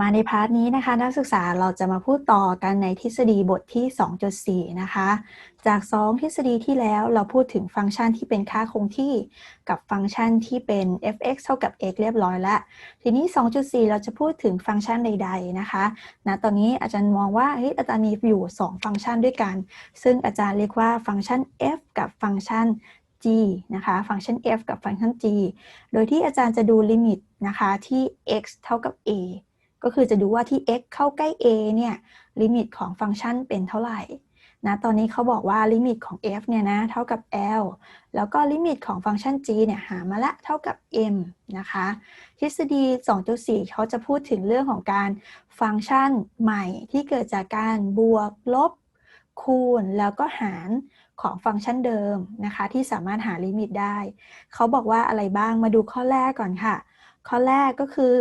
มาในพาร์ทนี้นะคะ นักศึกษาเราจะมาพูดต่อกันในทฤษฎีบทที่ 2.4 นะคะ จาก 2 ทฤษฎีที่แล้วเราพูดถึงฟังก์ชันที่เป็นค่าคงที่กับฟังก์ชันที่เป็น f(x) เท่ากับ x เรียบร้อยแล้ว ทีนี้ 2.4 เราจะพูดถึงฟังก์ชันใด ๆนะคะนะตอนนี้อาจารย์มองว่าเฮ้ยอาจารย์มีอยู่ 2 ฟังก์ชันด้วยกัน ซึ่งอาจารย์เรียกว่าฟังก์ชัน f กับฟังก์ชัน g นะคะฟังก์ชัน f กับฟังก์ชัน g โดยที่อาจารย์จะดูลิมิตนะคะที่ x เท่ากับ a ก็คือจะดูว่าที่ x เข้าใกล้ a เนี่ยลิมิตของฟังก์ชันเป็นเท่าไหร่นะตอนนี้เขาบอกว่าลิมิตของ f เนี่ยนะเท่ากับ l แล้วก็ลิมิตของฟังก์ชัน g เนี่ยหามาละเท่ากับ m นะคะ ทฤษฎี 2.4 เขาจะพูดถึงเรื่องของการฟังก์ชันใหม่ที่เกิดจากการบวกลบ คูณแล้วก็หารของฟังก์ชันเดิมนะคะที่สามารถหาลิมิตได้ เขาบอกว่าอะไรบ้างมาดูข้อแรกก่อนค่ะ ข้อแรกก็คือ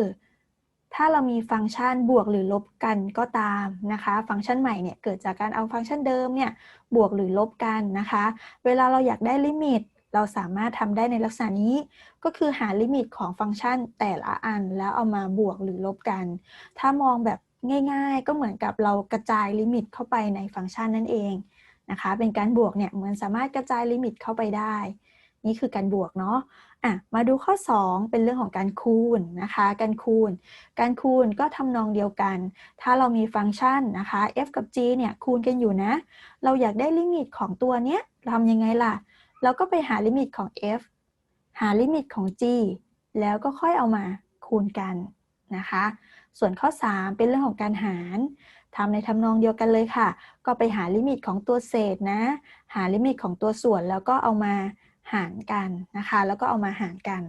ถ้าเรามีฟังก์ชันบวกหรือลบกันก็ตามนะคะ ฟังก์ชันใหม่เนี่ยเกิดจากการเอาฟังก์ชันเดิมเนี่ยบวกหรือลบกันนะคะ เวลาเราอยากได้ลิมิต เราสามารถทำได้ในลักษณะนี้ ก็คือหาลิมิตของฟังก์ชันแต่ละอัน แล้วเอามาบวกหรือลบกัน ถ้ามองแบบง่ายๆ ก็เหมือนกับเรากระจายลิมิตเข้าไปในฟังก์ชันนั่นเองนะคะ เป็นการบวกเนี่ยเหมือนสามารถกระจายลิมิตเข้าไปได้ นี่คือการบวกเนาะอะมาดูข้อ 2 เป็นเรื่องของการคูณนะคะ การคูณ การคูณก็ทำนองเดียวกัน ถ้าเรามีฟังก์ชันนะคะ f กับ g เนี่ยคูณกันอยู่นะ เราอยากได้ลิมิตของตัวเนี้ยทำยังไงล่ะ เราก็ไปหาลิมิตของ f หาลิมิตของ g แล้วก็ค่อยเอามาคูณกันนะคะ ส่วนข้อ 3 เป็นเรื่องของการหารทำในทำนองเดียวกันเลยค่ะ ก็ไปหาลิมิตของตัวเศษนะ หาลิมิตของตัวส่วนแล้วก็เอามา หารกันนะคะ แล้วก็เอามาหารกัน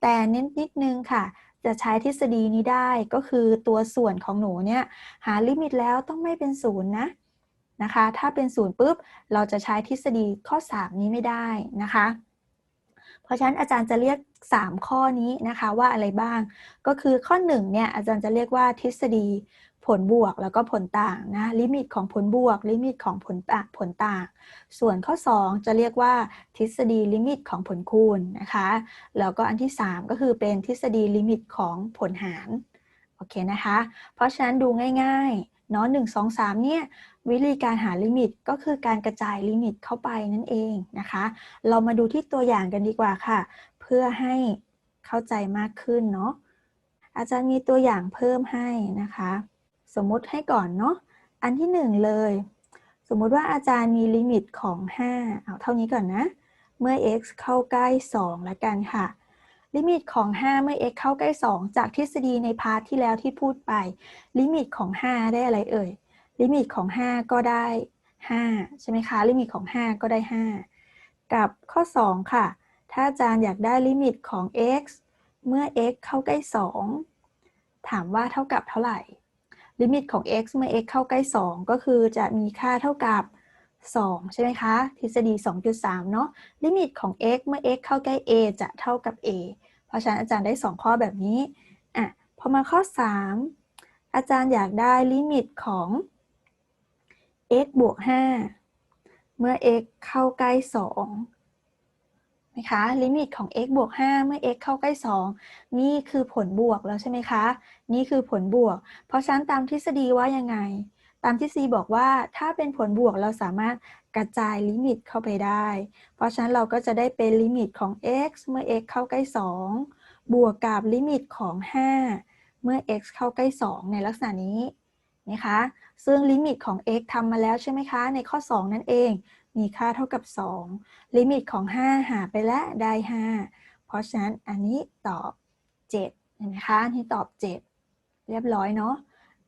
แต่เน้นนิดนึงค่ะ จะใช้ทฤษฎีนี้ได้ก็คือตัวส่วนของหนูเนี่ยหาลิมิตแล้วต้องไม่เป็นศูนย์นะนะคะ ถ้าเป็นศูนย์ปุ๊บเราจะใช้ทฤษฎีข้อ 3 นี้ไม่ได้นะคะ เพราะฉะนั้นอาจารย์จะเรียก 3 ข้อนี้นะคะว่าอะไรบ้าง ก็คือข้อ1เนี่ยอาจารย์จะเรียกว่าทฤษฎี ผลบวกแล้วก็ผลต่างนะลิมิตของผลบวก ลิมิตของผลต่างผลต่าง ส่วนข้อ 2 จะเรียกว่าทฤษฎีลิมิตของผลคูณนะคะแล้วก็อันที่ 3 ก็คือเป็นทฤษฎีลิมิตของผลหารโอเคนะคะ เพราะฉะนั้นดูง่ายๆเนาะหนึ่งสองสามเนี่ยวิธีการหาลิมิตก็คือการกระจายลิมิตเข้าไปนั่นเองนะคะ เรามาดูที่ตัวอย่างกันดีกว่าค่ะ เพื่อให้เข้าใจมากขึ้นเนาะอาจารย์มีตัวอย่างเพิ่มให้นะคะ สมมุติให้ก่อนเนาะอันที่หนึ่งเลย สมมุติว่าอาจารย์มีลิมิตของ 5 เอาเท่านี้ก่อนนะ เมื่อ x เข้าใกล้2แล้วกันค่ะ ลิมิตของ 5 เมื่อ x เข้าใกล้ 2 จากทฤษฎีในพาร์ทที่แล้วที่พูดไป ลิมิตของ 5 ได้อะไรเอ่ย ลิมิตของ 5 ก็ได้ 5 ใช่ไหมคะ ลิมิตของ 5 ก็ได้ 5 กับข้อ 2 ค่ะ ถ้าอาจารย์อยากได้ลิมิตของ x เมื่อ x เข้าใกล้ 2 ถามว่าเท่ากับเท่าไหร่ ลิมิตของ x เมื่อ x เข้าใกล้ 2 ก็คือจะมีค่าเท่ากับ 2 ใช่ไหมคะ ทฤษฎี 2.3 เนาะลิมิตของ x เมื่อ x เข้าใกล้ a จะเท่ากับ a เพราะฉะนั้นอาจารย์ได้ 2 ข้อแบบนี้อะพอมาข้อ 3 อาจารย์อยากได้ลิมิตของ x บวก 5 เมื่อ x เข้าใกล้ 2 นะคะลิมิตของ x บวก 5 เมื่อ x เข้าใกล้ 2 นี่คือผลบวกแล้วใช่ไหมคะ นี่คือผลบวก เพราะฉะนั้นตามทฤษฎีว่ายังไง ตามทฤษฎีบอกว่าถ้าเป็นผลบวกเราสามารถกระจายลิมิตเข้าไปได้ เพราะฉะนั้นเราก็จะได้เป็นลิมิตของ x เมื่อ x เข้าใกล้ 2 บวกกับลิมิตของ 5 เมื่อ x เข้าใกล้ 2 ในลักษณะนี้นะคะ ซึ่งลิมิตของ x ทำมาแล้วใช่ไหมคะ ในข้อ 2 นั่นเอง มีค่าเท่ากับ 2 ลิมิตของ 5 หาไปแล้วได้ 5 เพราะฉะนั้นอันนี้ตอบ 7 เห็นไหมคะที่ตอบ 7 เรียบร้อยเนาะ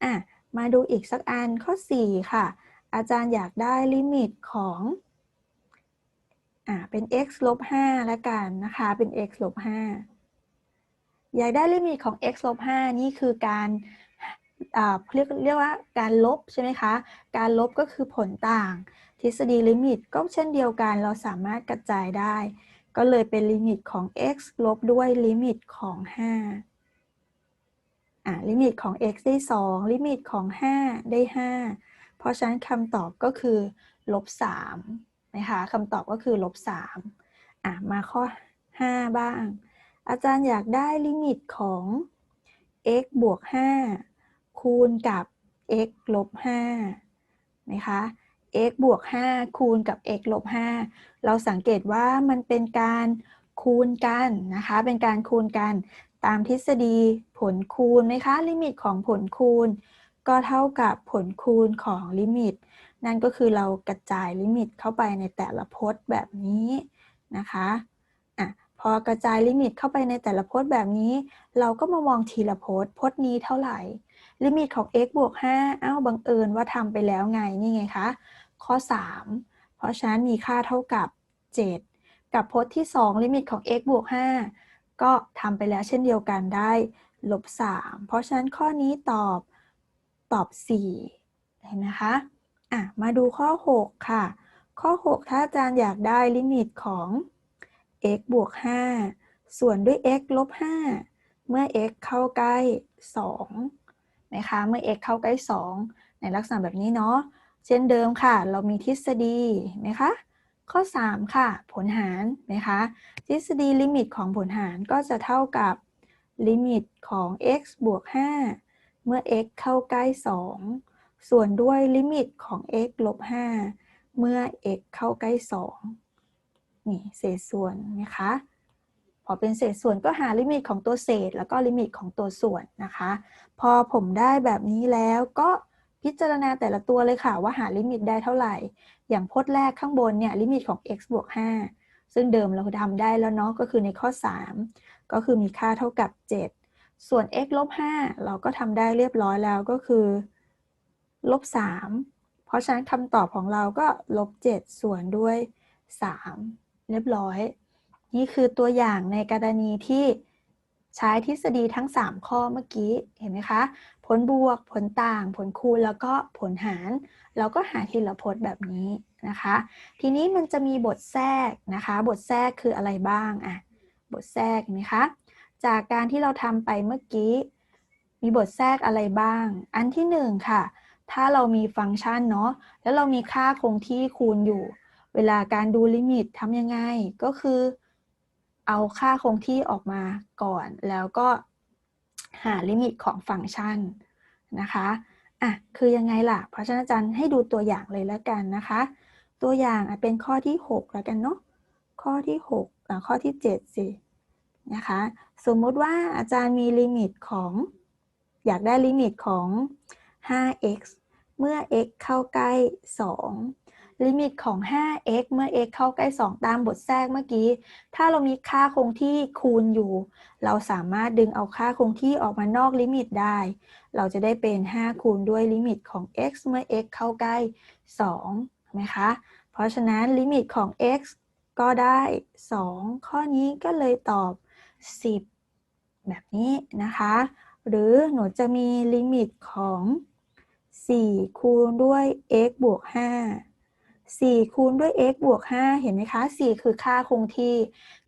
อะมาดูอีกสักอันข้อ 4 ค่ะ อาจารย์อยากได้ลิมิตของอ่าเป็น x ลบ5แล้วกันนะคะ เป็น x ลบ5อยากได้ลิมิตของ x ลบ5นี่คือการเรียกเรียกว่าการลบใช่ไหมคะ การลบก็คือผลต่าง ทฤษฎีลิมิตก็เช่นเดียวกันเราสามารถกระจายได้ ก็เลยเป็นลิมิตของ x ลบด้วยลิมิตของ 5 อ่าลิมิตของ x ได้ 2 ลิมิตของ 5 ได้ 5 เพราะฉะนั้นคำตอบก็คือลบ3นะคะคำตอบก็คือลบ3อะมาข้อ 5 บ้าง อาจารย์อยากได้ลิมิตของ x บวก 5 คูณกับ x ลบ5นะคะ x บวก 5 คูณกับ x ลบ 5 เราสังเกตว่ามันเป็นการคูณกันนะคะ เป็นการคูณกันตามทฤษฎีผลคูณไหมคะ ลิมิตของผลคูณ ก็เท่ากับผลคูณของลิมิต นั่นก็คือเรากระจายลิมิตเข้าไปในแต่ละพจน์แบบนี้นะคะอะพอกระจายลิมิตเข้าไปในแต่ละพจน์แบบนี้ เราก็มามองทีละพจน์พจน์นี้เท่าไหร่ ลิมิตของ x บวก5อ้าวบังเอิญว่าทำไปแล้วไงนี่ไงคะ ข้อ 3 เพราะฉะนั้นมีค่าเท่ากับ 7 กับพจน์ที่ 2 ลิมิตของ x บวก 5 ก็ทำไปแล้วเช่นเดียวกันได้ลบ 3 เพราะฉะนั้นข้อนี้ตอบตอบ 4 เห็นไหมคะ อะ มาดูข้อ 6 ค่ะ ข้อ 6 ถ้าอาจารย์อยากได้ลิมิตของ x บวก 5 ส่วนด้วย x ลบ 5 เมื่อ x เข้าใกล้ 2 นะคะ เมื่อ x เข้าใกล้ 2 ในลักษณะแบบนี้เนาะ เช่นเดิมค่ะ เรามีทฤษฎีไหมคะ ข้อ 3 ค่ะ ผลหารนะคะ ทฤษฎีลิมิตของผลหารก็จะเท่ากับลิมิตของ x บวก 5 เมื่อ x เข้าใกล้ 2 ส่วนด้วยลิมิตของ x ลบ 5 เมื่อ x เข้าใกล้ 2 นี่เศษส่วนนะคะ พอเป็นเศษส่วนก็หาลิมิตของตัวเศษ แล้วก็ลิมิตของตัวส่วนนะคะ พอผมได้แบบนี้แล้วก็ พิจารณาแต่ละตัวเลยค่ะว่าหาลิมิตได้เท่าไหร่ อย่างพจน์แรกข้างบนเนี่ยลิมิตของ x บวก5ซึ่งเดิมเราทำได้แล้วเนาะก็คือในข้อ 3 ก็คือมีค่าเท่ากับ 7 ส่วน x ลบ5เราก็ทำได้เรียบร้อยแล้วก็คือลบ3เพราะฉะนั้นคำตอบของเราก็ลบ7ส่วนด้วย 3 เรียบร้อย นี่คือตัวอย่างในกรณีที่ ใช้ทฤษฎีทั้ง 3 ข้อเมื่อกี้เห็นไหมคะ ผลบวก ผลต่าง ผลคูณแล้วก็ผลหาร เราก็หาทีละพจน์แบบนี้นะคะ ทีนี้มันจะมีบทแทรกนะคะ บทแทรกคืออะไรบ้างอะบทแทรกเห็นไหมคะจากการที่เราทำไปเมื่อกี้ มีบทแทรกอะไรบ้าง อันที่หนึ่งค่ะ ถ้าเรามีฟังก์ชันเนาะแล้วเรามีค่าคงที่คูณอยู่ เวลาการดูลิมิตทำยังไงก็คือ เอาค่าคงที่ออกมาก่อน แล้วก็หาลิมิตของฟังก์ชันนะคะอะคือยังไงล่ะ เพราะฉะนั้นอาจารย์ให้ดูตัวอย่างเลยแล้วกันนะคะ ตัวอย่างเป็นข้อที่ 6 แล้วกันเนาะข้อที่6อะข้อที่ 7 สินะคะ สมมุติว่าอาจารย์มีลิมิตของ อยากได้ลิมิตของ 5x เมื่อ x เข้าใกล้ 2 ลิมิตของ 5x เมื่อ x เข้าใกล้ 2 ตามบทแทรกเมื่อกี้ ถ้าเรามีค่าคงที่คูณอยู่ เราสามารถดึงเอาค่าคงที่ออกมานอกลิมิตได้ เราจะได้เป็น 5 คูณด้วยลิมิตของ x เมื่อ x เข้าใกล้2ไหมคะ เพราะฉะนั้นลิมิตของ x ก็ได้ 2 ข้อนี้ก็เลยตอบ 10 แบบนี้นะคะ หรือหนูจะมีลิมิตของ 4 คูณด้วย x บวก 5 4 คูณด้วย x บวก 5 เห็นไหมคะ 4 คือค่าคงที่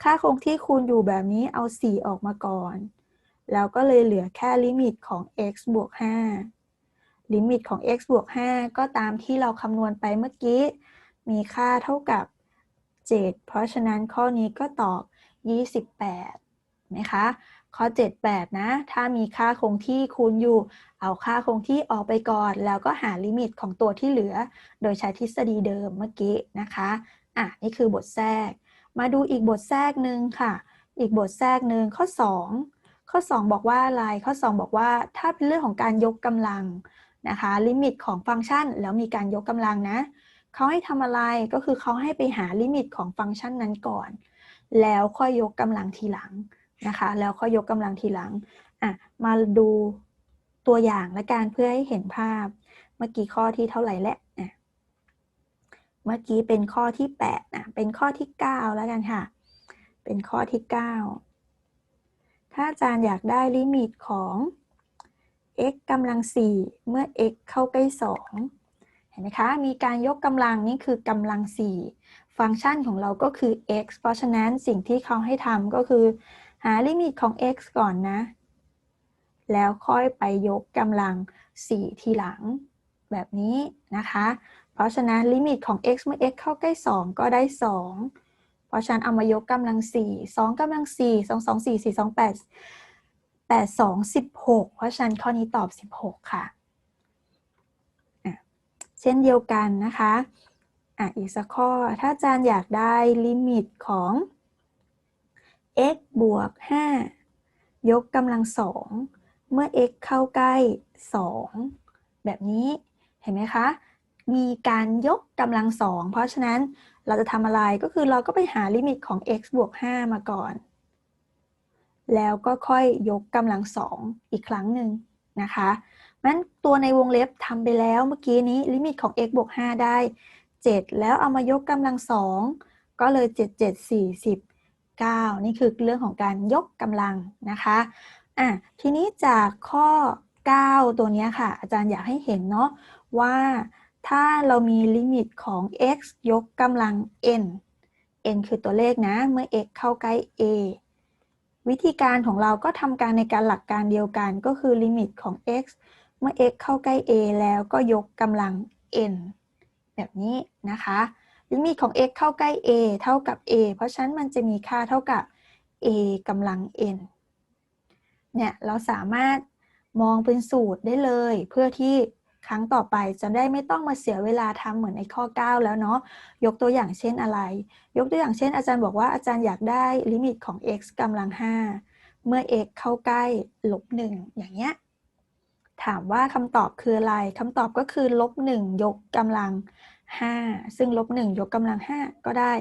ค่าคงที่คูณอยู่แบบนี้เอา 4 ออกมาก่อน แล้วก็เลยเหลือแค่ลิมิตของ x บวก 5 ลิมิตของ x บวก 5 ก็ตามที่เราคำนวณไปเมื่อกี้ มีค่าเท่ากับ 7 เพราะฉะนั้นข้อนี้ก็ตอบ 28นะคะ ข้อ 78 นะ ถ้ามีค่าคงที่คูณอยู่ เอาค่าคงที่ออกไปก่อน แล้วก็หาลิมิตของตัวที่เหลือ โดยใช้ทฤษฎีเดิมเมื่อกี้นะคะ อะ นี่คือบทแทรก มาดูอีกบทแทรกหนึ่งค่ะ อีกบทแทรกหนึ่งข้อ 2 ข้อ 2 บอกว่าอะไร ข้อ 2 บอกว่า ถ้าเป็นเรื่องของการยกกำลังนะคะ ลิมิตของฟังก์ชัน แล้วมีการยกกำลังนะ เขาให้ทำอะไร ก็คือเขาให้ไปหาลิมิตของฟังก์ชันนั้นก่อน แล้วค่อยยกกำลังทีหลัง นะคะ แล้วค่อยยกกำลังทีหลังอะมาดูตัวอย่างและการเพื่อให้เห็นภาพ เมื่อกี้ข้อที่เท่าไหร่และอะเมื่อกี้เป็นข้อที่8นะเป็นข้อที่ 9 แล้วกันค่ะ เป็นข้อที่ 9 ถ้าอาจารย์อยากได้ลิมิตของ x กำลัง 4 เมื่อ x เข้าใกล้ 2 เห็นไหมคะ มีการยกกำลังนี่คือกำลัง 4 ฟังก์ชันของเราก็คือ x เพราะฉะนั้นสิ่งที่เขาให้ทำก็คือาลิมิตของ x ก่อนนะ แล้วค่อยไปยกกำลัง 4 ทีหลัง แบบนี้นะคะ เพราะฉะนั้นลิมิตของ x เมื่อ x เข้าใกล้ 2 ก็ได้ 2 เพราะฉะนั้นเอามายกกำลัง 4 2กำลัง 4 2 2 4 4 2 8 8 2 16 เพราะฉะนั้นข้อนี้ตอบ 16 ค่ะอะเช่นเดียวกันนะคะอะอีกสักข้อ ถ้าอาจารย์อยากได้ลิมิตของ x บวก 5 ยกกำลังสองเมื่อ x เข้าใกล้ 2 แบบนี้เห็นไหมคะ มีการยกกำลังสองเพราะฉะนั้นเราจะทำอะไรก็คือเราก็ไปหาลิมิตของ x บวก 5 มาก่อน แล้วก็ค่อยยกกำลังสองอีกครั้งหนึ่งนะคะนั้นตัวในวงเล็บทำไปแล้วเมื่อกี้นี้ลิมิตของ x บวก 5 ได้ 7 แล้วเอามายกกำลังสองก็เลย 7 7 40 9 นี่คือเรื่องของการยกกำลังนะคะอะทีนี้จากข้อ 9 ตัวนี้ค่ะ อาจารย์อยากให้เห็นเนาะว่าถ้าเรามีลิมิตของ x ยกกำลัง n n คือตัวเลขนะ เมื่อ x เข้าใกล้ a วิธีการของเราก็ทำการในการหลักการเดียวกันก็คือลิมิตของ x เมื่อ x เข้าใกล้ a แล้วก็ยกกำลัง n แบบนี้นะคะ ลิมิตของ x เข้าใกล้ a เท่ากับ a เพราะฉะนั้นมันจะมีค่าเท่ากับ a กำลัง n เนี่ย เราสามารถมองเป็นสูตรได้เลย เพื่อที่ครั้งต่อไปจะได้ไม่ต้องมาเสียเวลาทำเหมือนในข้อ 9 แล้วเนาะยกตัวอย่างเช่นอะไร ยกตัวอย่างเช่น อาจารย์บอกว่าอาจารย์อยากได้ลิมิตของ x กำลัง 5 เมื่อ x เข้าใกล้ลบ1อย่างเงี้ยถามว่าคำตอบคืออะไรคำตอบก็คือลบ1ยกกำลัง 5 ซึ่งลบ1ยกกำลัง 5 ก็ได้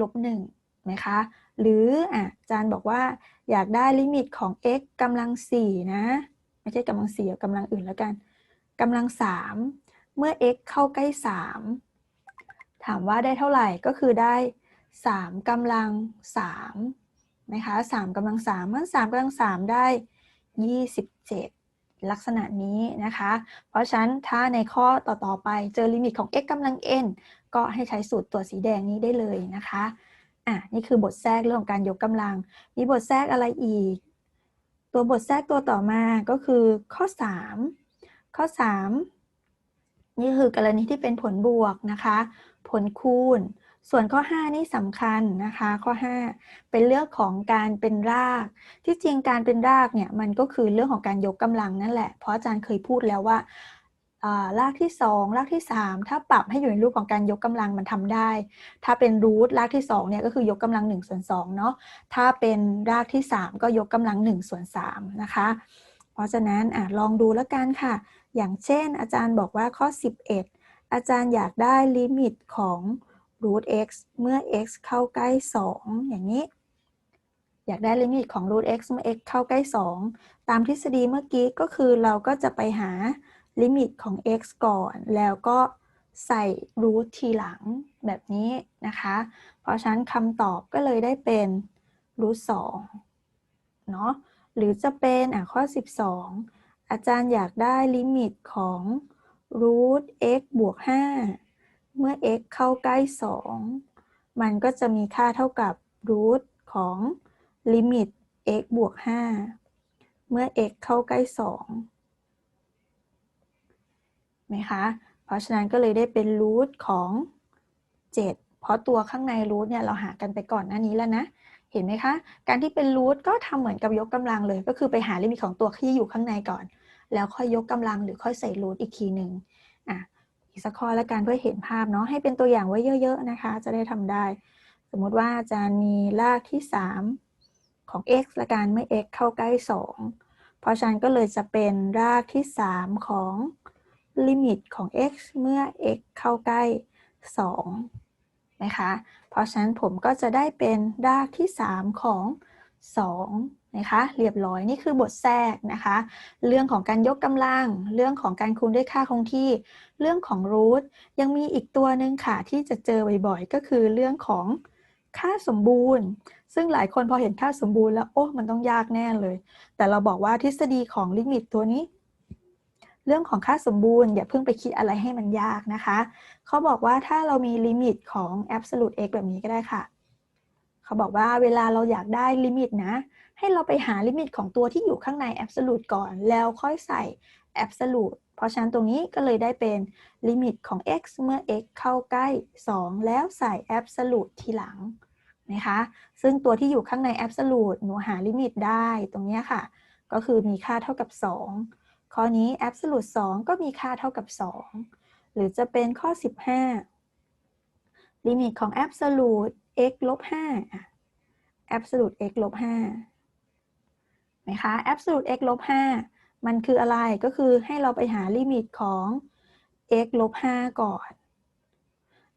ลบ1ไหมคะ หรืออะอาจารย์บอกว่าอยากได้ลิมิตของ x กำลัง 4 นะ ไม่ใช่กำลัง4กำลังอื่นแล้วกันกำลัง 3 เมื่อ x เข้าใกล้ 3 ถามว่าได้เท่าไหร่ก็คือได้ 3กำลัง3นะคะ3กำลัง3เมื่อ3กำลัง 3 ได้ 27 ลักษณะนี้นะคะ เพราะฉะนั้นถ้าในข้อต่อๆไปเจอลิมิตของ x กำลัง n ก็ให้ใช้สูตรตัวสีแดงนี้ได้เลยนะคะอะนี่คือบทแทรกเรื่องของการยกกำลัง มีบทแทรกอะไรอีก ตัวบทแทรกตัวต่อมาก็คือข้อ 3 ข้อ 3 นี่คือกรณีที่เป็นผลบวกนะคะ ผลคูณ ส่วนข้อ 5 นี่สำคัญนะคะ ข้อ 5 เป็นเรื่องของการเป็นราก ที่จริงการเป็นรากเนี่ยมันก็คือเรื่องของการยกกำลังนั่นแหละ เพราะอาจารย์เคยพูดแล้วว่ารากที่ 2 รากที่ 3 ถ้าปรับให้อยู่ในรูปของการยกกำลังมันทำได้ ถ้าเป็นรูทรากที่2เนี่ยก็คือยกกำลัง1ส่วน2เนาะถ้าเป็นรากที่ 3 ก็ยกกำลัง1ส่วน3นะคะ เพราะฉะนั้นอลองดูแล้วกันค่ะ อย่างเช่น อาจารย์บอกว่าข้อ 11 อาจารย์อยากได้ลิมิตของ รูท x เมื่อ x เข้าใกล้ 2 อย่างนี้ อยากได้ลิมิตของรูท x เมื่อ x เข้าใกล้ 2 ตามทฤษฎีเมื่อกี้ก็คือเราก็จะไปหาลิมิตของ x ก่อน แล้วก็ใส่รูททีหลังแบบนี้นะคะ เพราะฉะนั้นคำตอบก็เลยได้เป็นรูทสองเนาะ หรือจะเป็นอะข้อ 12 อาจารย์อยากได้ลิมิตของรูท x บวก 5 เมื่อ x เข้าใกล้ 2 มันก็จะมีค่าเท่ากับรูทของลิมิต x บวก 5 เมื่อ x เข้าใกล้ 2 ไหมคะ เพราะฉะนั้นก็เลยได้เป็นรูทของ 7 เพราะตัวข้างในรูทเนี่ยเราหากันไปก่อนหน้านี้แล้วนะ เห็นไหมคะ การที่เป็นรูทก็ทำเหมือนกับยกกำลังเลย ก็คือไปหาลิมิตของตัวที่อยู่ข้างในก่อน แล้วค่อยยกกำลังหรือค่อยใส่รูทอีกทีหนึ่ง อีกสักข้อแล้วกันเพื่อเห็นภาพเนาะให้เป็นตัวอย่างไว้เยอะๆนะคะ จะได้ทำได้ สมมุติว่าอาจารย์มีรากที่ 3 ของ x ละกันเมื่อ x เข้าใกล้ 2 เพราะฉะนั้นก็เลยจะเป็นรากที่ 3 ของลิมิตของ x เมื่อ x เข้าใกล้ 2 นะคะ เพราะฉะนั้นผมก็จะได้เป็นรากที่ 3 ของ 2นะคะเรียบร้อยนี่คือบทแทรกนะคะ เรื่องของการยกกำลัง เรื่องของการคูณด้วยค่าคงที่ เรื่องของรูทยังมีอีกตัวหนึ่งค่ะที่จะเจอบ่อยๆ ก็คือเรื่องของค่าสมบูรณ์ ซึ่งหลายคนพอเห็นค่าสมบูรณ์แล้วโอ้มันต้องยากแน่เลย แต่เราบอกว่าทฤษฎีของลิมิตตัวนี้ เรื่องของค่าสมบูรณ์อย่าเพิ่งไปคิดอะไรให้มันยากนะคะ เขาบอกว่าถ้าเรามีลิมิตของ absolute x แบบนี้ก็ได้ค่ะ เขาบอกว่าเวลาเราอยากได้ลิมิตนะ ให้เราไปหาลิมิตของตัวที่อยู่ข้างใน absolute ก่อน แล้วค่อยใส่ absolute เพราะฉะนั้นตรงนี้ก็เลยได้เป็นลิมิตของ x เมื่อ x เข้าใกล้ 2 แล้วใส่ absolute ทีหลังนะคะ ซึ่งตัวที่อยู่ข้างใน absolute หนูหาลิมิตได้ตรงนี้ค่ะ ก็คือมีค่าเท่ากับ 2 ข้อนี้ absolute 2ก็มีค่าเท่ากับ 2 หรือจะเป็นข้อ 15 ลิมิตของ absolute x ลบ5อะ absolute x ลบ5ไหมคะ absolute x ลบ5มันคืออะไรก็คือให้เราไปหาลิมิตของ x ลบ5ก่อน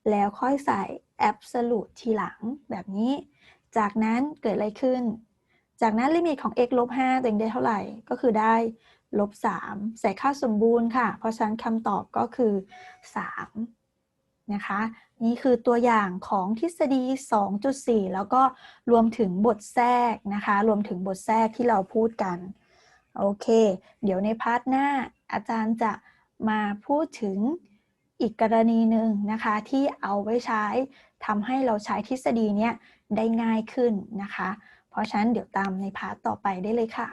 แล้วค่อยใส่ absolute ทีหลังแบบนี้ จากนั้นเกิดอะไรขึ้น จากนั้นลิมิตของ x ลบ5ตัวเองได้เท่าไหร่ ก็คือได้ลบ3ใส่ค่าสมบูรณ์ค่ะ เพราะฉะนั้นคำตอบก็คือ 3 นะคะ นี่คือตัวอย่างของทฤษฎี 2.4 แล้วก็รวมถึงบทแทรกนะคะ รวมถึงบทแทรกที่เราพูดกัน โอเค เดี๋ยวในพาร์ทหน้าอาจารย์จะมาพูดถึงอีกกรณีหนึ่งนะคะ ที่เอาไว้ใช้ทำให้เราใช้ทฤษฎีเนี้ยได้ง่ายขึ้นนะคะ เพราะฉะนั้นเดี๋ยวตามในพาร์ทต่อไปได้เลยค่ะ